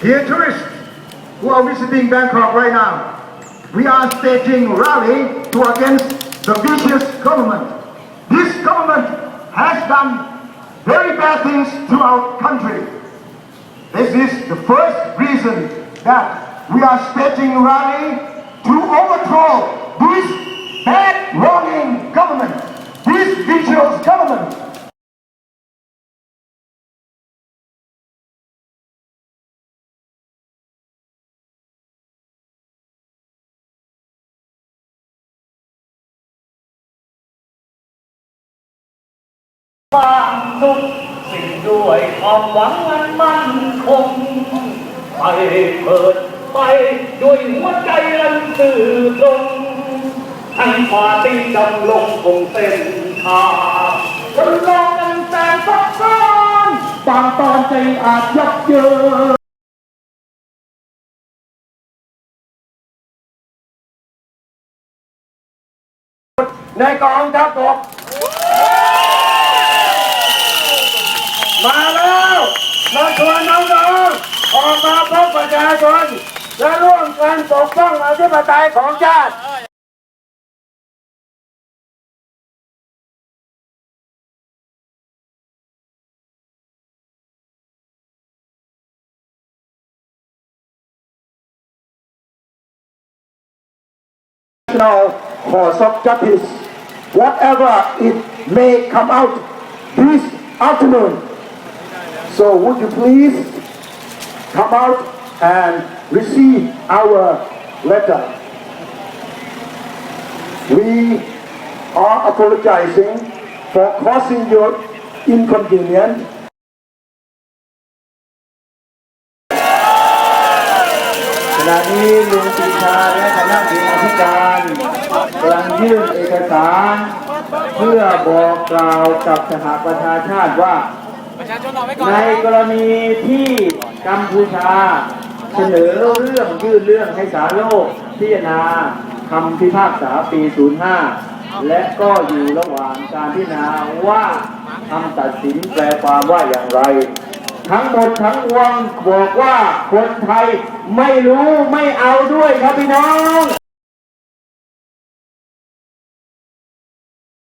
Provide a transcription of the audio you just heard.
Dear tourists who are visiting Bangkok right now, we are staging rally to against the vicious government. This government has done very bad things to our country. This is the first reason that we are staging rally to overthrow this bad, บางทุกสิ่งด้วยความหวังอันมั่นคงไปเปิดไปด้วยหัวใจอันสื่อตรงทั้งฝ่าตีดำลงคงเส้นทางคนลองกันแสนซับซ้อนบางตอนใจอาจยับเยินในกองทัพบก มาแล้วมาชวนน้องๆออกมาพบประชาชนและร่วมกันปกป้องอธิปไตยของชาติ National Court of Justice, whatever it may come out this afternoon. So would you please come out and receive our letter? We are apologizing for causing your inconvenience ขณะนี้ลุงปรีชาและคณะเสนธิการกำลังยื่นเอกสาร เพื่อบอกกล่าวกับสหประชาชาติว่า ในกรณีที่กัมพูชา เสนอเรื่องยื่นเรื่องให้สาลโลก พิจารณาคำพิพากษาปี 05 และก็อยู่ระหว่างการพิจารณาว่าคำตัดสินแปลความว่าอย่างไร ทั้งหมดทั้งมวลบอกว่าคนไทยไม่รู้ไม่เอาด้วยครับพี่น้อง